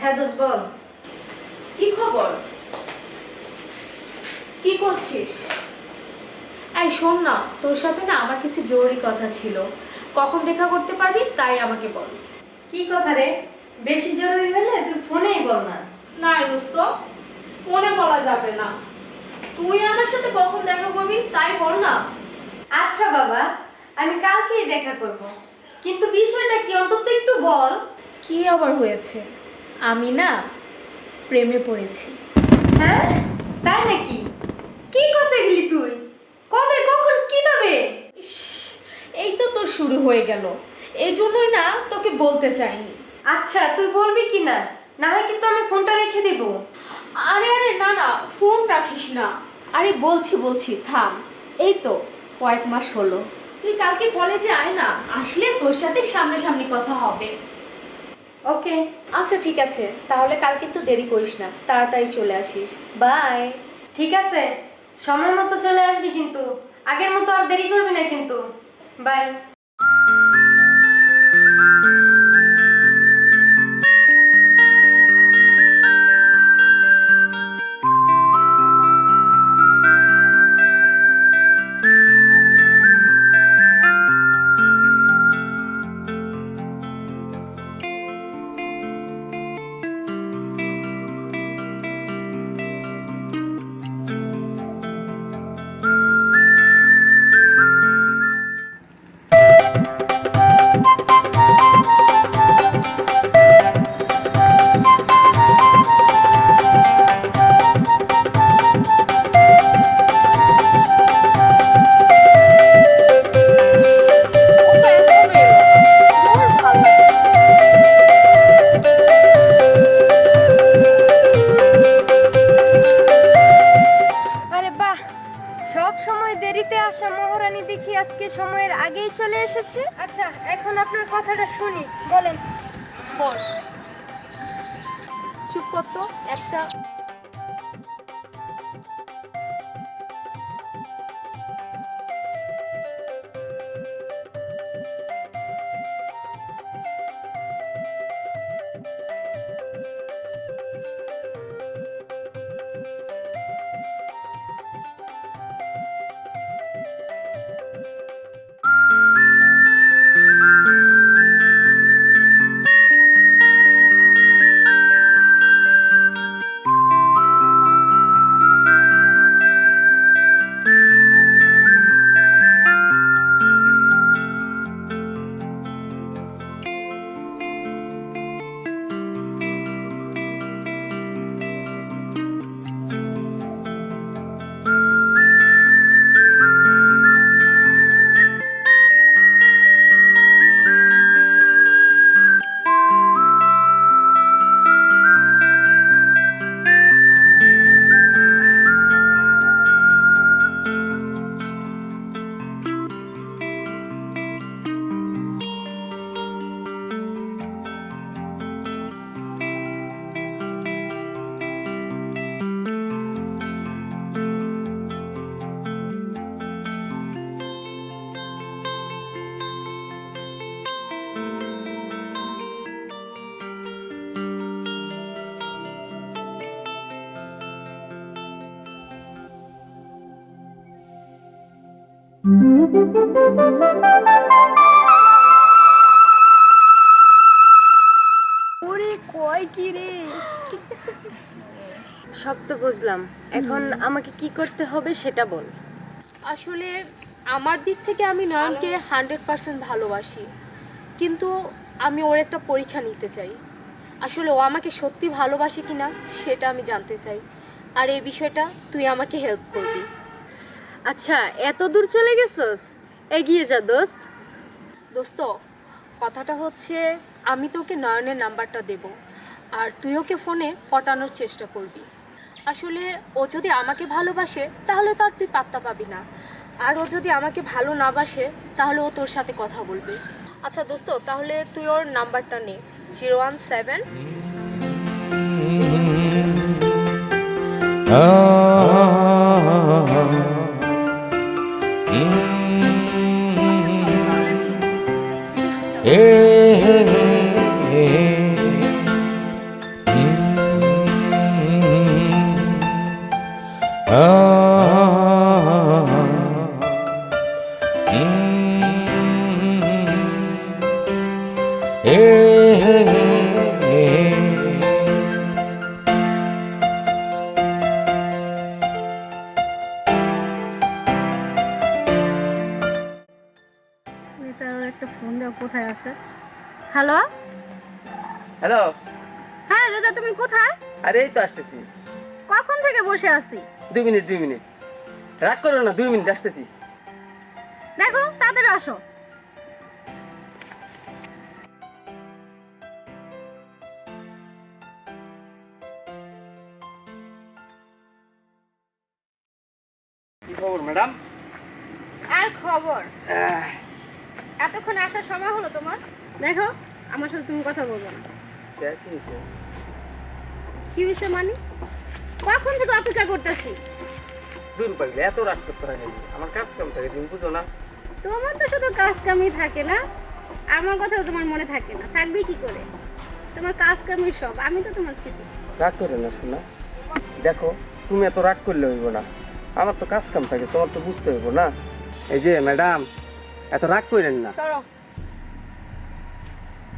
হ্যাঁ দোষ বল। কি খবর? কি করছিস? এই শোন না তোর সাথে না আমার কিছু জরুরি কথা ছিল। কখন দেখা করতে পারবি তাই আমাকে বল। কি কথা রে? বেশি জরুরি হলে তুই ফোনেই বল না। না দোস্ত ফোনে বলা যাবে না। তুই আমার সাথে কখন দেখা করবি তাই বল না। আচ্ছা বাবা আমি কালকেই দেখা করব। কিন্তু বিষয়টা কি? অন্তত একটু বল। কি আবার হয়েছে? আমি না প্রেমে পড়েছি। হ্যাঁ? তাই নাকি? কি কষে গেলি তুই? কবে কখন কীভাবে? ইস, এই তো তোর শুরু হয়ে গেল। এই জন্যই না তোকে বলতে চাইনি। আচ্ছা তুই বলবি কি না? না হয় কিন্তু আমি ফোনটা রেখে দেব। আরে আরে না না ফোন রাখিস না। আরে বলছি বলছি থাম। এই তো কয়েক মাস হলো। তুই কালকে কলেজে আয় না আসলে তোর সাথে সামনাসামনি কথা হবে। ওকে আচ্ছা ঠিক আছে। তাহলে কাল কিন্তু দেরি করিস না, তাড়াতাড়ি চলে আসিস। বাই। ঠিক আছে, সময় মতো চলে আসবি কিন্তু। আগের মতো আর দেরি করবি না কিন্তু। বাই। ওরে কয় কি রে? সব তো বুঝলাম। এখন আমাকে কি করতে হবে সেটা বল। আসলে আমার দিক থেকে আমি নয়নকে হান্ড্রেড পার্সেন্ট ভালোবাসি। কিন্তু আমি ওর একটা পরীক্ষা নিতে চাই। আসলে ও আমাকে সত্যি ভালোবাসে কিনা সেটা আমি জানতে চাই। আর এই বিষয়টা তুই আমাকে হেল্প করবি। আচ্ছা এত দূর চলে গেছস? এগিয়ে যা দোস্ত। দোস্ত কথাটা হচ্ছে আমি তোকে নয়নের নাম্বারটা দেব আর তুই ওকে ফোনে পটানোর চেষ্টা করবি। আসলে ও যদি আমাকে ভালোবাসে তাহলে তো আর তুই পাত্তা পাবি না। আর ও যদি আমাকে ভালো না বাসে তাহলে ও তোর সাথে কথা বলবে। আচ্ছা দোস্ত তাহলে তুই ওর নাম্বারটা নে জিরো ওয়ান সেভেন। করতেছে হ্যালো হ্যালো হ্যাঁ রেজা তুমি কোথায়? আরে এই তো আসতেছি। কখন থেকে বসে আছি? দুই মিনিট দুই মিনিট। রাগ করো না দুই মিনিট আসতেছি। দেখো তাড়াতাড়ি আসো। কি খবর ম্যাডাম? আর খবর? এতক্ষণ আসার সময় হলো তোমার? দেখো আমার সাথে তুমি কথা বলব না। কি হয়েছে? মানে? কখন থেকে অপেক্ষা করতেছি? দূর পাইলে এত রাত করতে হয় আমার কাজ কাম থাকে তুমি বুঝো না। তোমার তো শুধু কাজ কামই থাকে না। আমার কথাও তোমার মনে থাকে না। থাকবে কি করে? তোমার কাজ কামই সব আমি তো তোমার কিছু রাগ করে না শোনা। দেখো তুমি এত রাগ করলে হইব না। আমার তো কাজ কাম থাকে তোমার তো বুঝতে হইব না। এই যে ম্যাডাম এত রাগ করেন না। সরো।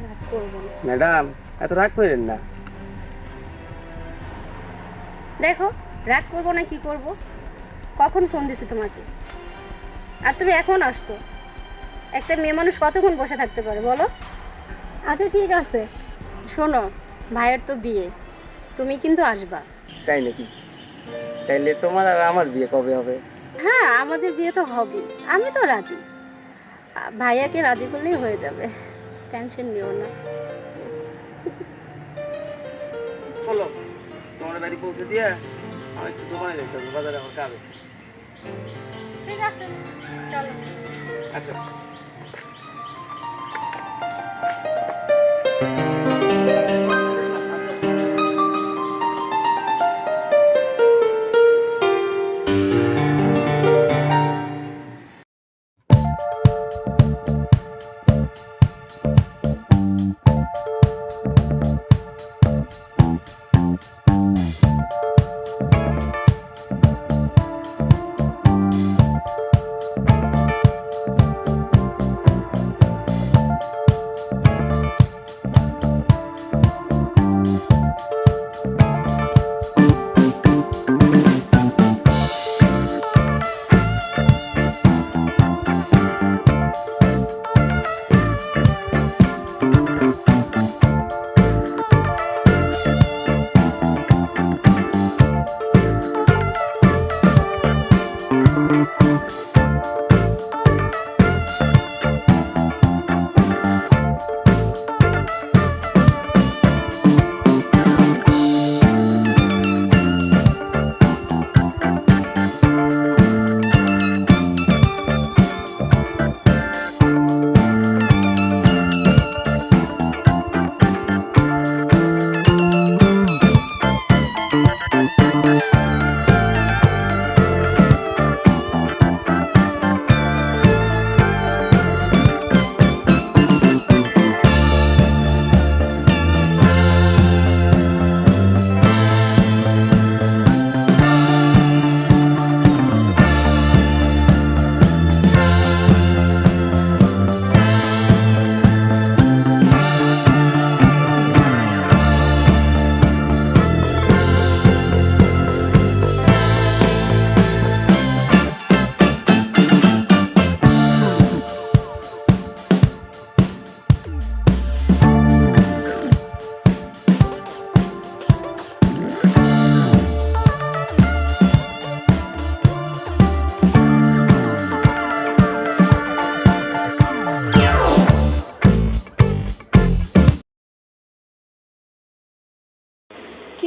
রাগ করব ম্যাডাম এত রাগ করেন না। দেখো রাগ করব না কি করব? কখন ফোন দিছি তোমাকে? আর তুমি এখন আসছো। একটা মেয়ে মানুষ কতক্ষণ বসে থাকতে পারে বলো? আচ্ছা ঠিক আছে। শোনো ভাইয়ের তো বিয়ে। তুমি কিন্তু আসবা। তাই নাকি? তাইলে তোমার আর আমার বিয়ে কবে হবে? হ্যাঁ আমাদের বিয়ে তো হবে আমি তো রাজি। ভাইয়াকে রাজি করলেই হয়ে যাবে। টেনশন নিও না। চলো তোমার বাড়ি পৌঁছে দিয়ে আমি একটু দোকানে যেতে হবে বাজারে আমার কাজ আছে। ঠিক আছে চলো। আচ্ছা।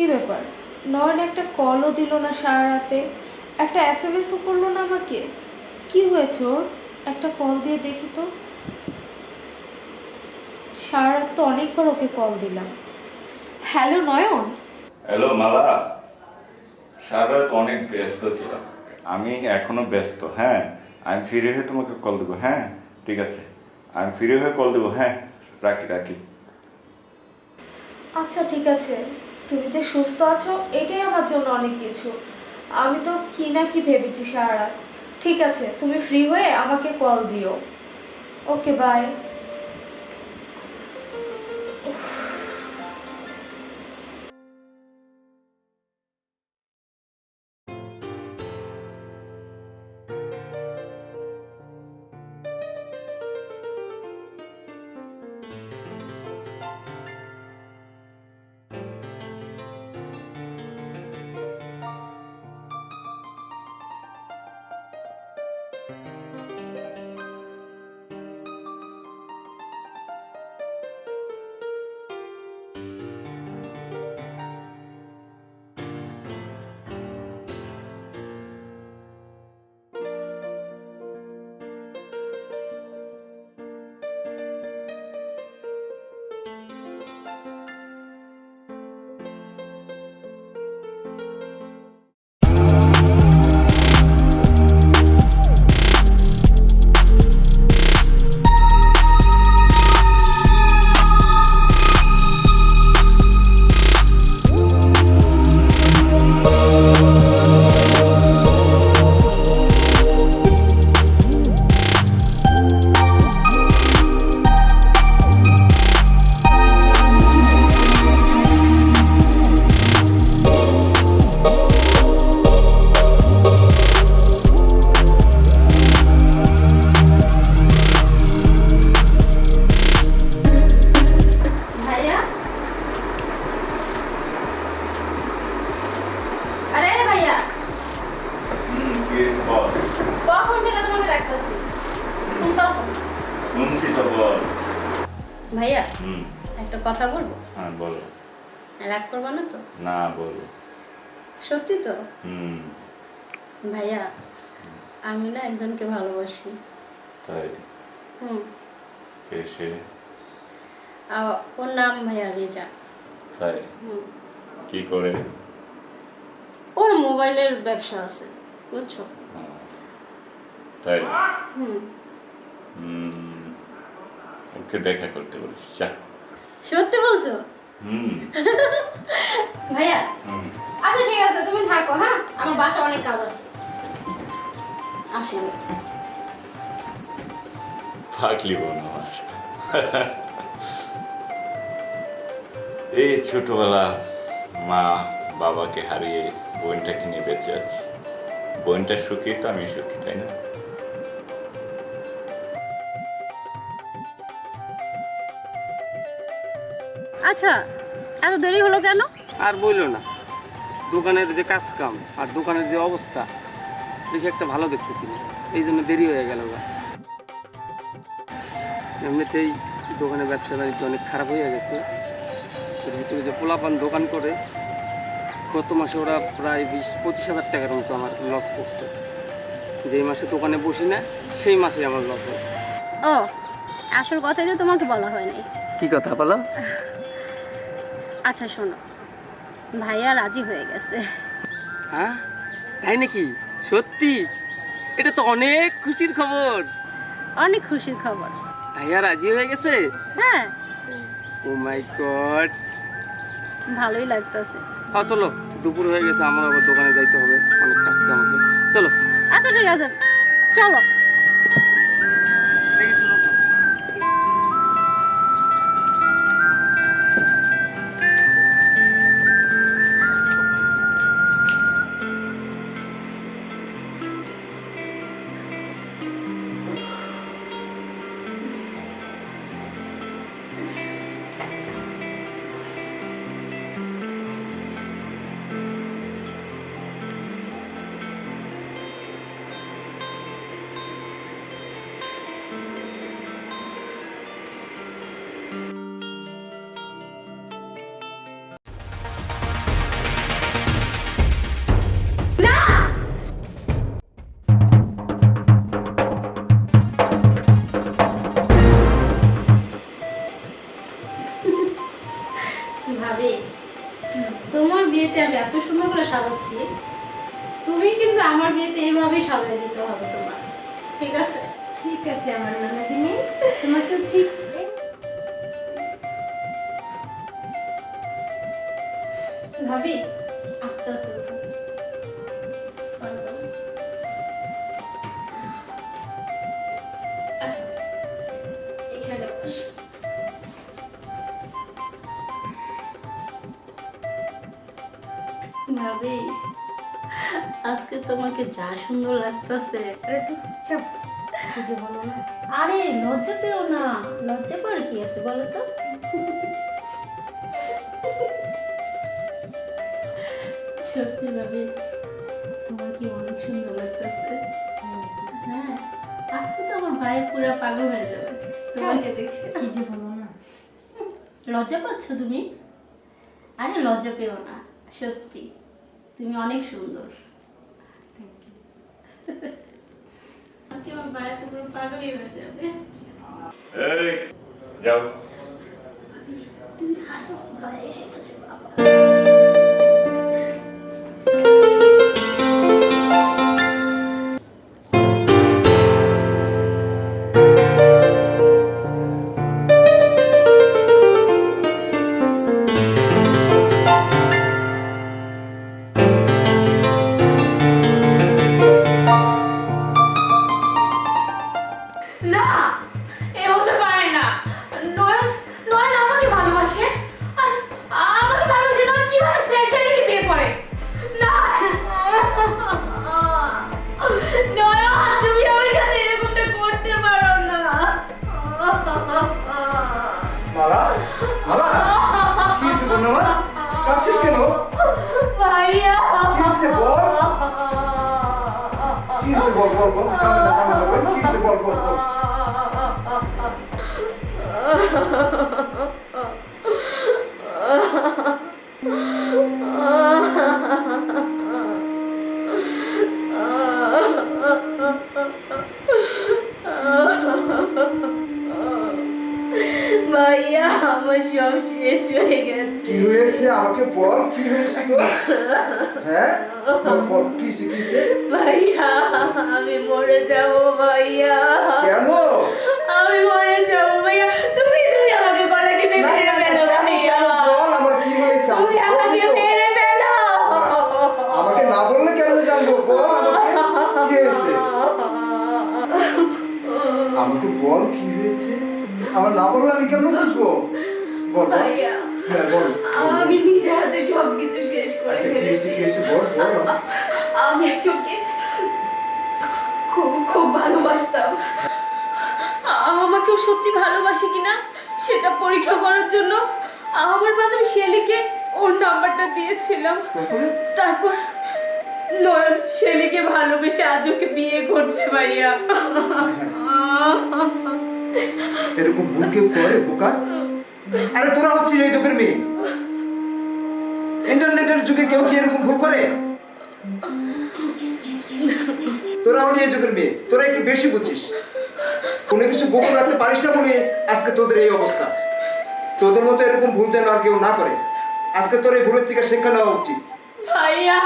ব্যাপার? নয়ন একটা কলও দিল না সারা রাতে একটা এস এম এসও করল না আমাকে? কি হয়েছে ওর? একটা কল দিয়ে দেখি তো। সারা রাত তো অনেকবার ওকে কল দিলাম। হ্যালো নয়ন? হ্যালো মালা। সারা রাত অনেক ব্যস্ত ছিলাম আমি এখনও ব্যস্ত হ্যাঁ? আমি ফিরে হয়ে তোমাকে কল দেবো হ্যাঁ? ঠিক আছে। আমি ফিরে হয়ে কল দেবো হ্যাঁ? রাখি রাখি। আচ্ছা ঠিক আছে। তুমি যে সুস্থ আছো, এটাই আমার জন্য অনেক কিছু। আমি তো কি না কি ভেবেছি সারা রাত। ঠিক আছে, তুমি ফ্রি হয়ে আমাকে কল দিও। Okay bye ভাইয়া একটা কথা বলব? করব না তো? সত্যি তো? ভাইয়া আমি না একজনকে ভালোবাসি। হুম। ওর নাম ভাইয়া রেজা। হুম। কি করে? ওর মোবাইলের ব্যবসা আছে বুঝছ? তাই? ওকে দেখা করতে বলিস যা। সত্যি বলছো? হুম। ভাইয়া? আচ্ছা ঠিক আছে তুমি থাকো হ্যাঁ? আমার বাসা অনেক কাজ আছে। আসি। থাকলি বোন আমার। এই ছোটবেলা মা বাবাকে হারিয়ে বোনটাকে নিয়ে বেঁচে আছি। বোনটা সুখী তো আমি সুখী তাই না? আচ্ছা এত দেরি হলো কেন? আর বইলো না। দোকানের যে কাজ কাম আর দোকানের যে অবস্থা বেশি একটা ভালো দেখতেছি না। এই জন্য দেরি হয়ে গেল। এমনিতেই দোকানের ব্যবসা বাণিজ্য অনেক খারাপ হয়ে গেছে। এর ভিতরে যে পোলাপান দোকান করে গত মাসে ওরা প্রায় বিশ পঁচিশ হাজার টাকার মতো আমার লস করছে। যেই মাসে দোকানে বসি না সেই মাসে আমার লস হয়। ও আসল কথাই তো তোমাকে বলা হয়নি কি কথা বলো? আচ্ছা শোনো। ভাইয়া রাজি হয়ে গেছে। হ্যাঁ? তাই নাকি? সত্যি? এটা তো অনেক খুশির খবর। অনেক খুশির খবর। ভাইয়া রাজি হয়ে গেছে? হ্যাঁ। Oh my God. ভালোই লাগতেছে। হ্যাঁ চলো। দুপুর হয়ে গেছে আমার আবার দোকানে যাইতে হবে। অনেক কাজ কাম আছে। চলো। আচ্ছা ঠিক আছে। চলো। ভাবি? তোমার বিয়েতে আমি এত সুন্দর করে সাজাচ্ছি তুমি কিন্তু আমার বিয়েতে এইভাবেই সাজিয়ে দিতে হবে তোমার। ঠিক আছে? ঠিক আছে আমার নানাদিনী তোমাকে ঠিক ভাবি আজকে তোমাকে যা সুন্দর লাগতেছে। আরে লজ্জা পেও না। লজ্জা পাওয়ার কি আছে বলো তো? সত্যি ভাবি তোমার কি অনেক সুন্দর লাগতেছে। হ্যাঁ আজকে তো আমার ভাই পুরো পাগল হয়ে যাবে। তোমাকে দেখে। কি যে বলো না। লজ্জা পাচ্ছ তুমি? আরে লজ্জা পেও না সত্যি। তুমি অনেক সুন্দর আজকে আমার ভাই পুরো পাগলই হয়ে যাবে এই যাও। কিসে বল কিসে বল বল বল কামনা কামনা বল কিসে বল বল বল আমার সব শেষ হয়ে গেছে। কি হয়েছে? আমাকে বল কি হয়েছে তোর? হ্যাঁ? বল বল কিসে কিসে ভাইয়া আমি মরে যাব ভাইয়া। কেন? আমি মরে যাব ভাইয়া। তুমি তুমি আমাকে গলা টিপে মেরে ফেলো ভাইয়া। বল আমার কি হয়েছে? তুমি আমাকে আমাকে মেরে ফেলো। আমাকে না বললে কেন জানব? বল আমাকে কি হয়েছে? আমাকে বল কি হয়েছে? আমার না বললে আমি কেমন বুঝব? বল হ্যাঁ বল। আমি নিজের হাতে সব কিছু শেষ করে আচ্ছা ফেলেছি। আমি একজনকে খুব খুব ভালোবাসতাম। আমাকেও সত্যি ভালোবাসে কিনা সেটা পরীক্ষা করার জন্য আমার বান্ধবী শেলিকে ওর নাম্বারটা দিয়েছিলাম। তারপর? নয়ন শেলিকে ভালোবেসে আজ ওকে বিয়ে করছে ভাইয়া। এরকম ভুল করে বোকা? আরে তোরা হচ্ছিস এই যুগের মেয়ে। ইন্টারনেটের যুগে কেউ কি এরকম ভুল করে? তোরা হলি এই যুগের মেয়ে, তোরা একটু বেশি বুঝিস। কোনো কিছু গোপন রাখতে পারিস না বলে আজকে তোদের এই অবস্থা। তোদের মতো এরকম ভুল যেন আর কেউ না করে। আজকে তোর এই ভুলের থেকে শিক্ষা নেওয়া উচিত। ভাইয়া।